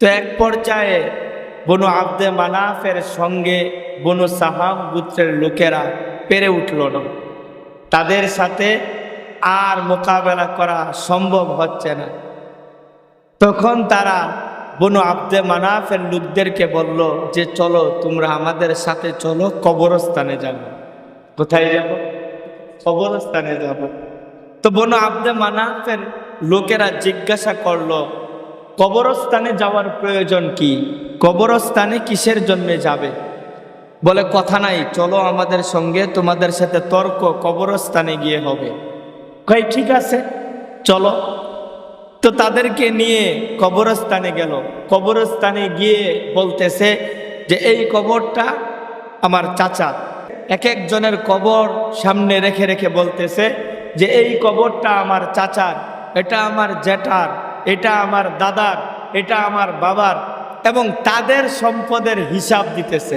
তো এক পর্যায়ে বনু আব্দে মানাফের সঙ্গে বনু সাহাব গোত্রের লোকেরা পেরে উঠল না। তাদের সাথে আর মোকাবেলা করা সম্ভব হচ্ছে না। তখন তারা বনু আব্দে মানাফের লোকদেরকে বলল যে, চলো, তোমরা আমাদের সাথে চলো, কবরস্থানে যাব। কোথায় যাব? কবরস্থানে যাব। তো বনু আব্দে মানাফের লোকেরা জিজ্ঞাসা করল কবরস্থানে যাওয়ার প্রয়োজন কি? কবরস্থানে কিসের জন্য যাবে? বলে, কথা নাই, চলো আমাদের সঙ্গে, তোমাদের সাথে তর্ক, কবরস্থানে গিয়ে হবে। কই ঠিক আছে, চলো। তো তাদেরকে নিয়ে কবরস্থানে গেল। কবরস্থানে গিয়ে বলতেছে যে, এই কবরটা আমার চাচা। এক একজনের কবর সামনে রেখে রেখে বলতেছে যে, এই কবরটা আমার চাচার, এটা আমার জ্যাঠার। এটা আমার দাদার এটা আমার বাবার এবং তাদের সম্পদের হিসাব দিতেছে।